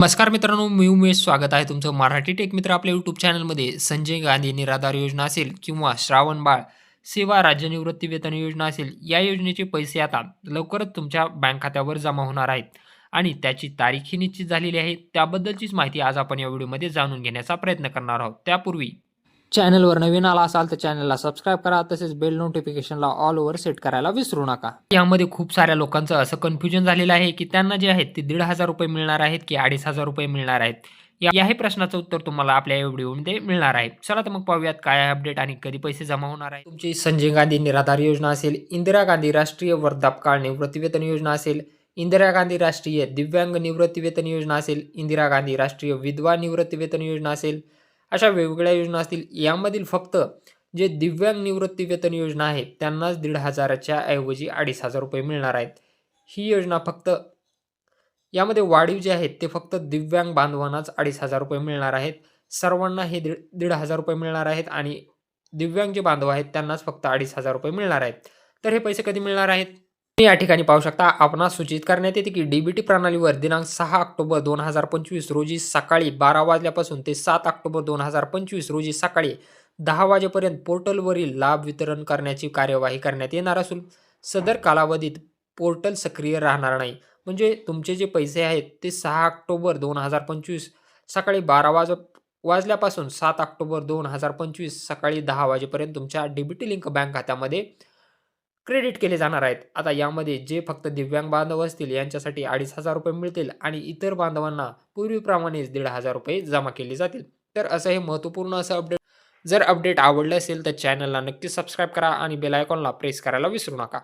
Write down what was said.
नमस्कार मित्रांनो मी उमेश. स्वागत आहे तुमचं मराठी टेक मित्र आपल्या यूट्यूब चॅनलमध्ये संजय गांधी निराधार योजना असेल किंवा श्रावण बाळ सेवा राज्य निवृत्ती वेतन योजना असेल या योजनेचे पैसे आता लवकरच तुमच्या बँक खात्यावर जमा होणार आहेत. आणि त्याची तारीखही निश्चित झालेली आहे. त्याबद्दलचीच माहिती आज आपण या व्हिडिओमध्ये जाणून घेण्याचा प्रयत्न करणार आहोत. त्यापूर्वी चॅनलवर नवीन आला असाल तर चॅनलला सबस्क्राईब करा तसेच बेल नोटिफिकेशनला ऑल ओव्हर सेट करायला विसरू नका. यामध्ये खूप साऱ्या लोकांचं असं कन्फ्युजन झालेलं आहे की त्यांना जे आहेत ते दीड हजार रुपये मिळणार आहेत की अडीच हजार रुपये मिळणार आहेत? याही प्रश्नाचं उत्तर तुम्हाला आपल्या या व्हिडिओमध्ये मिळणार आहे. चला तर मग पाहूयात काय अपडेट आणि कधी पैसे जमा होणार आहे तुमची संजय गांधी निराधार योजना असेल इंदिरा गांधी राष्ट्रीय वर्धापकाळ निवृत्तीवेतन योजना असेल इंदिरा गांधी राष्ट्रीय दिव्यांग निवृत्तीवेतन योजना असेल इंदिरा गांधी राष्ट्रीय विधवा निवृत्तीवेतन योजना असेल अशा वेगवेगळ्या योजना असतील. यामधील फक्त जे दिव्यांग निवृत्ती वेतन योजना आहे त्यांनाच दीड हजाराच्या ऐवजी अडीच हजार रुपये मिळणार आहेत. ही योजना फक्त यामध्ये वाढीव जे आहेत ते फक्त दिव्यांग बांधवांनाच अडीच हजार रुपये मिळणार आहेत. सर्वांना हे दीड दीड हजार रुपये मिळणार आहेत आणि दिव्यांग जे बांधव आहेत त्यांनाच फक्त अडीच हजार रुपये मिळणार आहेत. तर हे पैसे कधी मिळणार आहेत? या ठिकाणी पाहू शकता आपणास सूचित करण्यात येते की डीबीटी प्रणालीवर दिनांक सहा ऑक्टोबर दोन हजार पंचवीस रोजी सकाळी बारा वाजल्यापासून ते सात ऑक्टोबर दोन हजार पंचवीस रोजी सकाळी दहा वाजेपर्यंत पोर्टलवरील लाभ वितरण करण्याची कार्यवाही करण्यात येणार असून सदर कालावधीत पोर्टल सक्रिय राहणार नाही. म्हणजे तुमचे जे पैसे आहेत ते सहा ऑक्टोबर दोन हजार पंचवीस सकाळी बारा वाज वाजल्यापासून सात ऑक्टोबर दोन हजार पंचवीस सकाळी दहा वाजेपर्यंत तुमच्या डीबीटी लिंक बँक खात्यामध्ये क्रेडिट केले जाणार आहेत. आता यामध्ये जे फक्त दिव्यांग बांधव असतील यांच्यासाठी अडीच हजार रुपये मिळतील आणि इतर बांधवांना पूर्वीप्रमाणेच दीड हजार रुपये जमा केले जातील. तर असं हे महत्त्वपूर्ण असं अपडेट जर अपडेट आवडलं असेल तर चॅनलला नक्की सबस्क्राईब करा आणि बेलायकॉनला प्रेस करायला विसरू नका.